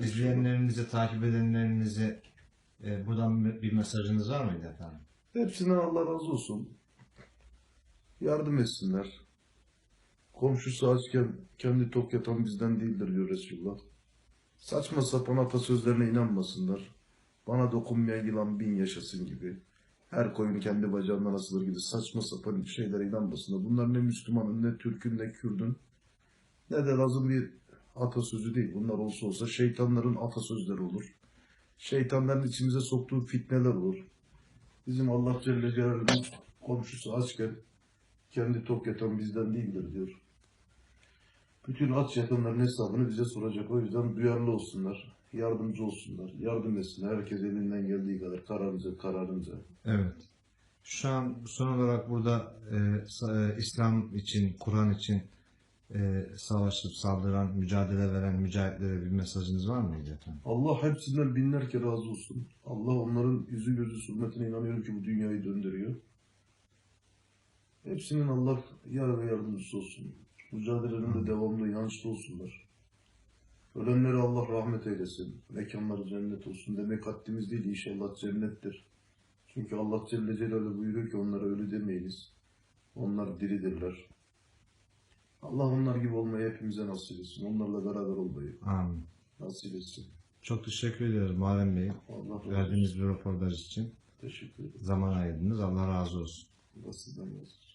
İzleyenlerinize, takip edenlerinize e, buradan bir mesajınız var mıydı efendim? Hepsinden Allah razı olsun. Yardım etsinler. Komşusu açken kendi tok yatan bizden değildir diyor Resulullah. Saçma sapan atasözlerine inanmasınlar. Bana dokunmayan yılan bin yaşasın gibi. Her koyun kendi bacağından asılır gibi saçma sapan şeylere inanmasınlar. Bunlar ne Müslümanın, ne Türk'ün, ne Kürd'ün, ne de lazım bir atasözü değil. Bunlar olsa olsa şeytanların atasözleri olur. Şeytanların içimize soktuğu fitneler olur. Bizim Allah Celle Celaluhu komşusu açken kendi tok yatan bizden değildir diyor. Bütün aç yatanların hesabını bize soracak. O yüzden duyarlı olsunlar, yardımcı olsunlar, yardım etsinler. Herkes elinden geldiği kadar kararınca kararınca. Evet. Şu an son olarak burada e, e, İslam için, Kur'an için e, savaşıp saldıran, mücadele veren mücahitlere bir mesajınız var mıydı efendim? Allah hepsinden binler kere razı olsun. Allah onların yüzü gözü sürmetine inanıyorum ki bu dünyayı döndürüyor. Hepsinin Allah yar ve yardımcısı olsun. Mücadelelerinde devamlı inançlı olsunlar. Ölenlere Allah rahmet eylesin. Mekanları cennet olsun. Demek haddimiz değil inşallah cennettir. Çünkü Allah Celle Celaluhu buyuruyor ki onlara ölü demeyiz. Onlar diridirler. Allah onlar gibi olmayı hepimize nasip etsin. Onlarla beraber olmayı Amin. nasip etsin. Çok teşekkür ediyoruz Muharrem Bey. Allah razı olsun. Verdiğiniz bir röportaj için Teşekkür ederim. zaman ayırdınız. Allah razı olsun. Allah sizden razı olsun.